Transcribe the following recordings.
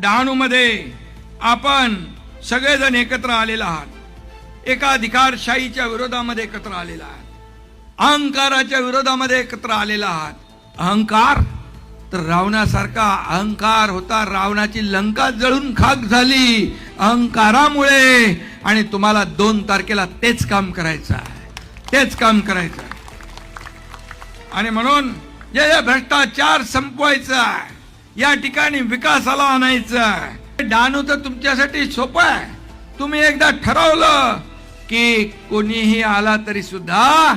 डहाणूमध्ये आपण सगळेजण एकत्र आलेला आहात. एका अधिकारशाहीच्या विरोधामध्ये एकत्र आलेला आहात. अहंकाराच्या विरोधामध्ये एकत्र आलेला आहात. अहंकार? तर रावणासारखा अहंकार होता रावणाची लंका जळून खाक झाली. अहंकारामुळे आणि तुम्हाला दोन तारखेला तेच काम करायचं आहे. तेच काम करायचं आहे. आणि म्हणून जे जे भ्रष्टाचार संपवायचा आहे या ठिकाणी विकासाला आणायचं आहे. तर तुमच्यासाठी सोपं आहे. तुम्ही एकदा ठरवलं की कोणीही आला तरी सुद्धा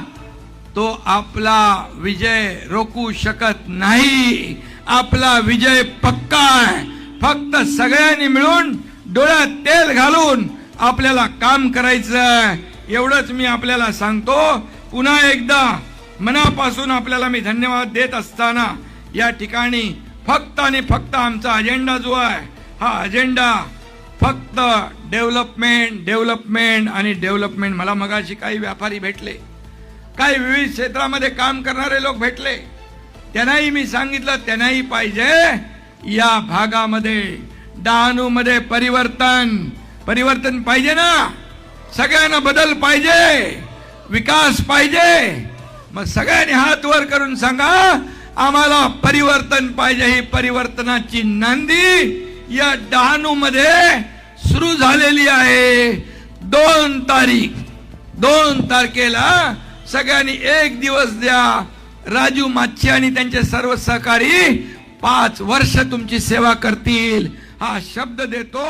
तो आपला विजय रोखू शकत नाही. आपला विजय पक्का आहे. फक्त सगळ्यांनी मिळून डोळ्यात तेल घालून आपल्याला काम करायचं एवढंच मी आपल्याला सांगतो. पुन्हा एकदा मनापासून आपल्याला मी धन्यवाद देत असताना या ठिकाणी फक्त आणि फक्त आमचा अजेंडा जो आहे हा अजेंडा फक्त डेव्हलपमेंट डेव्हलपमेंट आणि डेव्हलपमेंट मला मगाशी काही व्यापारी भेटले काही विविध क्षेत्रामध्ये काम करणारे लोक भेटले. त्यांनाही मी सांगितलं त्यांनाही पाहिजे या भागामध्ये डहाणूमध्ये परिवर्तन. परिवर्तन पाहिजे ना? सगळ्यांना बदल पाहिजे. विकास पाहिजे. मग सगळ्यांनी हात वर करून सांगा आम्हाला परिवर्तन पाहिजे ही परिवर्तनाची नांदी या डहाणू मध्ये सुरू झालेली आहे. दोन तारीख दोन तारखेला सगळ्यांनी एक दिवस द्या. राजू माच्छी आणि त्यांचे सर्व सहकारी पाच वर्ष तुमची सेवा करतील. हा शब्द देतो.